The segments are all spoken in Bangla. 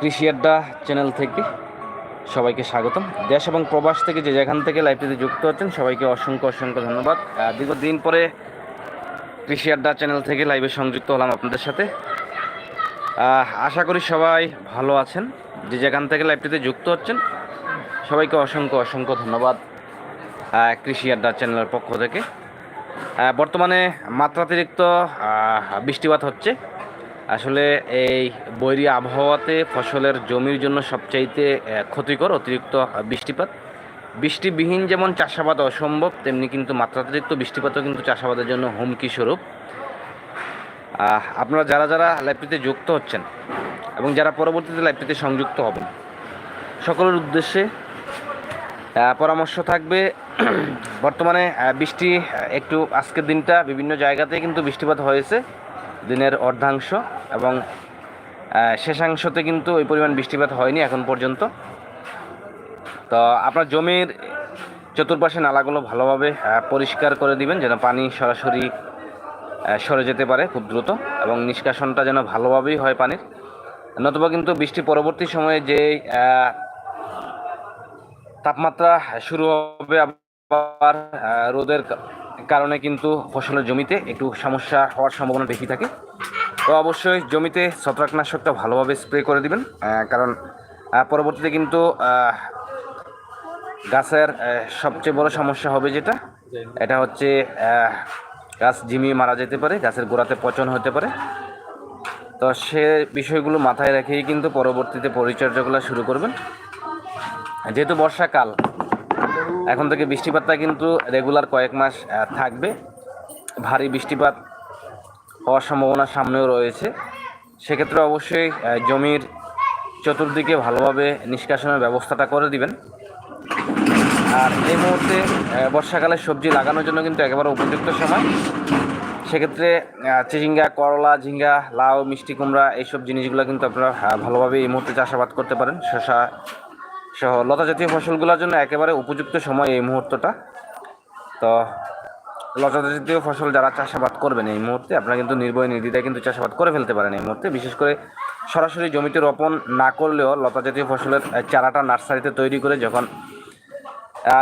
কৃষি আড্ডা চ্যানেল থেকে সবাইকে স্বাগতম। দেশ এবং প্রবাস থেকে যে যেখান থেকে লাইভটিতে যুক্ত হচ্ছেন, সবাইকে অসংখ্য অসংখ্য ধন্যবাদ। দীর্ঘদিন পরে কৃষি আড্ডা চ্যানেল থেকে লাইভে সংযুক্ত হলাম আপনাদের সাথে। আশা করি সবাই ভালো আছেন। যে যেখান থেকে লাইভটিতে যুক্ত হচ্ছেন, সবাইকে অসংখ্য অসংখ্য ধন্যবাদ কৃষি আড্ডা চ্যানেলের পক্ষ থেকে। বর্তমানে মাত্রাতিরিক্ত বৃষ্টিপাত হচ্ছে। আসলে এই বৈরী আবহাওয়াতে ফসলের জমির জন্য সবচাইতে ক্ষতিকর অতিরিক্ত বৃষ্টিপাত। বৃষ্টিবিহীন যেমন চাষাবাদ অসম্ভব, তেমনি কিন্তু মাত্রাতিরিক্ত বৃষ্টিপাতও কিন্তু চাষাবাদের জন্য হুমকি স্বরূপ। আপনারা যারা যারা লাইভটিতে যুক্ত হচ্ছেন এবং যারা পরবর্তীতে লাইভটিতে সংযুক্ত হবেন, সকলের উদ্দেশ্যে পরামর্শ থাকবে, বর্তমানে বৃষ্টি একটু আজকের দিনটা বিভিন্ন জায়গাতে কিন্তু বৃষ্টিপাত হয়েছে। দিনের অর্ধাংশ এবং শেষাংশতে কিন্তু ওই পরিমাণ বৃষ্টিপাত হয়নি এখন পর্যন্ত। তো আপনার জমির চতুর্পাশে নালাগুলো ভালোভাবে পরিষ্কার করে দিবেন যেন পানি সরাসরি সরে যেতে পারে খুব দ্রুত এবং নিষ্কাশনটা যেন ভালোভাবেই হয় পানির। নতুবা কিন্তু বৃষ্টি পরবর্তী সময়ে যে তাপমাত্রা শুরু হবে আবার রোদের কারণে কিন্তু ফসলের জমিতে একটু সমস্যা হওয়ার সম্ভাবনা বেশি থাকে। তো অবশ্যই জমিতে ছত্রাকনাশকটা ভালোভাবে স্প্রে করে দিবেন কারণ পরবর্তীতে কিন্তু গাছের সবচেয়ে বড় সমস্যা হবে যেটা, এটা হচ্ছে গাছ ঝিমিয়ে মারা যেতে পারে, গাছের গোড়াতে পচন হতে পারে। তো সে বিষয়গুলো মাথায় রেখেই কিন্তু পরবর্তীতে পরিচর্যাগুলো শুরু করবেন। যেহেতু বর্ষাকাল এখন থেকে বৃষ্টিপাতটা কিন্তু রেগুলার কয়েক মাস থাকবে। ভারী বৃষ্টিপাত হওয়ার সম্ভাবনা সামনেও রয়েছে। সেক্ষেত্রে অবশ্যই জমির চতুর্দিকে ভালোভাবে নিষ্কাশনের ব্যবস্থাটা করে দিবেন। আর এই মুহূর্তে বর্ষাকালে সবজি লাগানোর জন্য কিন্তু একেবারে উপযুক্ত সময়। সেক্ষেত্রে চিচিঙ্গা, করলা, ঝিঙ্গা, লাউ, মিষ্টি কুমড়া, এইসব জিনিসগুলো কিন্তু আপনারা ভালোভাবে এই মুহূর্তে চাষাবাদ করতে পারেন। শসা সহ লতা জাতীয় ফসলগুলোর জন্য একেবারে উপযুক্ত সময় এই মুহূর্তটা। তো লতা জাতীয় ফসল যারা চাষাবাদ করবেন এই মুহূর্তে, আপনারা কিন্তু নির্ভয় নির্দ্বিধায় কিন্তু চাষাবাদ করে ফেলতে পারেন এই মুহূর্তে। বিশেষ করে সরাসরি জমিতে রোপণ না করলেও লতা জাতীয় ফসলের চারাটা নার্সারিতে তৈরি করে যখন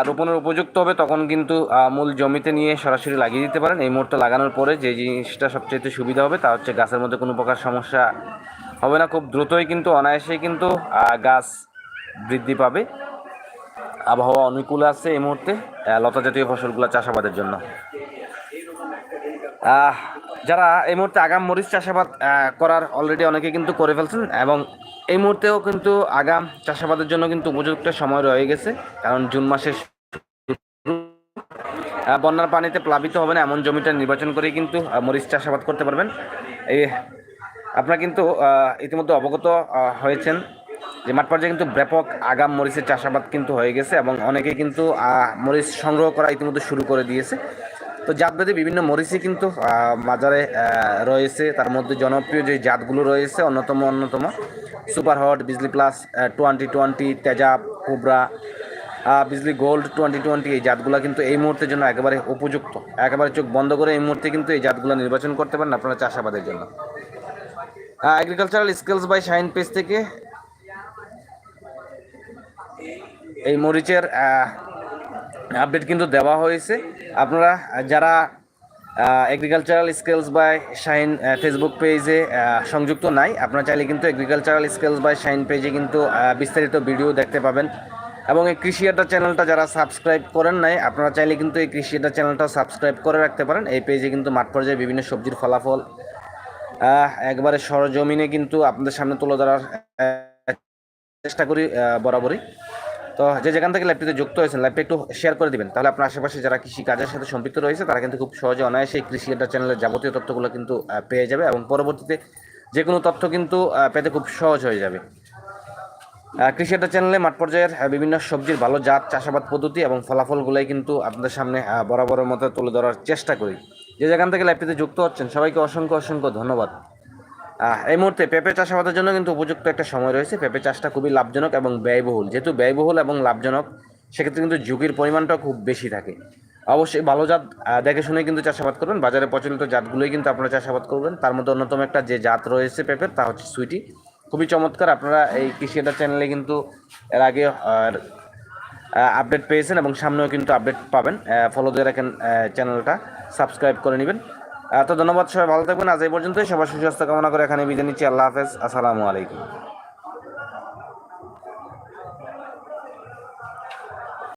রোপণের উপযুক্ত হবে, তখন কিন্তু মূল জমিতে নিয়ে সরাসরি লাগিয়ে দিতে পারেন। এই মুহূর্তে লাগানোর পরে যে জিনিসটা সবচেয়ে সুবিধা হবে, তা হচ্ছে গাছের মধ্যে কোনো প্রকার সমস্যা হবে না। খুব দ্রুতই কিন্তু, অনায়াসেই কিন্তু গাছ বৃদ্ধি পাবে। আবহাওয়া অনুকূল আছে এই মুহূর্তে লতা জাতীয় ফসলগুলো চাষাবাদের জন্য। যারা এই মুহূর্তে আগাম মরিচ চাষাবাদ করার অলরেডি অনেকে কিন্তু করে ফেলছেন এবং এই মুহূর্তেও কিন্তু আগাম চাষাবাদের জন্য কিন্তু উপযুক্ত সময় রয়ে গেছে কারণ জুন আহ, বন্যার পানিতে প্লাবিত হবে না এমন জমিটা নির্বাচন করেই কিন্তু মরিচ চাষাবাদ করতে পারবেন। এই আপনারা কিন্তু ইতিমধ্যে অবগত হয়েছেন। যে মাঠ পর্যায়ে কিন্তু ব্যাপক আগাম মরিচের চাষাবাদ কিন্তু হয়ে গেছে এবং অনেকে কিন্তু মরিচ সংগ্রহ করা ইতিমধ্যে শুরু করে দিয়েছে। তো জাতভেদে বিভিন্ন মরিচই কিন্তু বাজারে রয়েছে। তার মধ্যে জনপ্রিয় যে জাতগুলো রয়েছে, অন্যতম অন্যতম super hot, Bijli plus twenty twenty তেজাব cobra Bijli gold, twenty twenty, এই জাতগুলো কিন্তু এই মুহূর্তের জন্য একেবারে উপযুক্ত। একেবারে চোখ বন্ধ করে এই মুহূর্তে কিন্তু এই জাতগুলো নির্বাচন করতে পারেন আপনারা চাষাবাদের জন্য। Agricultural skills by Shine page থেকে এই মরিচের আপডেট কিন্তু দেওয়া হয়েছে। আপনারা যারা agricultural scales by Shine Facebook পেজে সংযুক্ত নাই, আপনারা চাইলে কিন্তু এগ্রিকালচারাল স্কেলস বাই শাইন পেজে কিন্তু বিস্তারিত ভিডিও দেখতে পাবেন। এবং এই কৃষি আড্ডা চ্যানেলটা যারা সাবস্ক্রাইব করেন নাই, আপনারা চাইলে কিন্তু এই কৃষি আড্ডা চ্যানেলটা সাবস্ক্রাইব করে রাখতে পারেন। এই পেজে কিন্তু মাঠ পর্যায়ে বিভিন্ন সবজির ফলাফল একবারে সরজমিনে কিন্তু আপনাদের সামনে তুলে ধরার চেষ্টা করি বরাবরই। তো যে যেখান থেকে ল্যাবটিতে যুক্ত হয়েছেন ল্যাবটা একটু শেয়ার করে দিবেন। তাহলে আপনার আশেপাশে যারা কৃষি কাজের সাথে সম্পৃক্ত রয়েছে, তারা কিন্তু খুব সহজে অনায়াসে কৃষি আড্ডা চ্যানেলের যাবতীয় তথ্যগুলো কিন্তু পেয়ে যাবে এবং পরবর্তীতে যে কোনো তথ্য কিন্তু পেতে খুব সহজ হয়ে যাবে। কৃষি আড্ডা চ্যানেলে মাঠ পর্যায়ের বিভিন্ন সবজির ভালো জাত, চাষাবাদ পদ্ধতি এবং ফলাফলগুলোই কিন্তু আপনাদের সামনে বরাবরের মতো তুলে ধরার চেষ্টা করি। যে যেখান থেকে ল্যাবটিতে যুক্ত হচ্ছেন, সবাইকে অসংখ্য অসংখ্য ধন্যবাদ। এই মুহূর্তে পেঁপে চাষাবাদের জন্য কিন্তু উপযুক্ত একটা সময় রয়েছে। পেঁপে চাষটা খুবই লাভজনক এবং ব্যয়বহুল। যেহেতু ব্যয়বহুল এবং লাভজনক, সেক্ষেত্রে কিন্তু ঝুঁকির পরিমাণটাও খুব বেশি থাকে। অবশ্যই ভালো জাত দেখে শুনে কিন্তু চাষাবাদ করবেন বাজারে প্রচলিত জাতগুলোই কিন্তু আপনারা চাষাবাদ করবেন। তার মধ্যে অন্যতম একটা যে জাত রয়েছে পেঁপের, তা হচ্ছে সুইটি। খুবই চমৎকার। আপনারা এই কৃষি এটা চ্যানেলে কিন্তু এর আগে আপডেট পেয়েছেন এবং সামনেও কিন্তু আপডেট পাবেন। ফলো দিয়ে রাখেন চ্যানেলটা। সাবস্ক্রাইব করে নেবেন। তো ধন্যবাদ সবাই, ভালো থাকবেন। আজ এই পর্যন্তই। সবার সুস্বাস্থ্য কামনা করে এখানে বিদায় নিচ্ছি। আল্লাহ হাফেজ। আসসালামু আলাইকুম।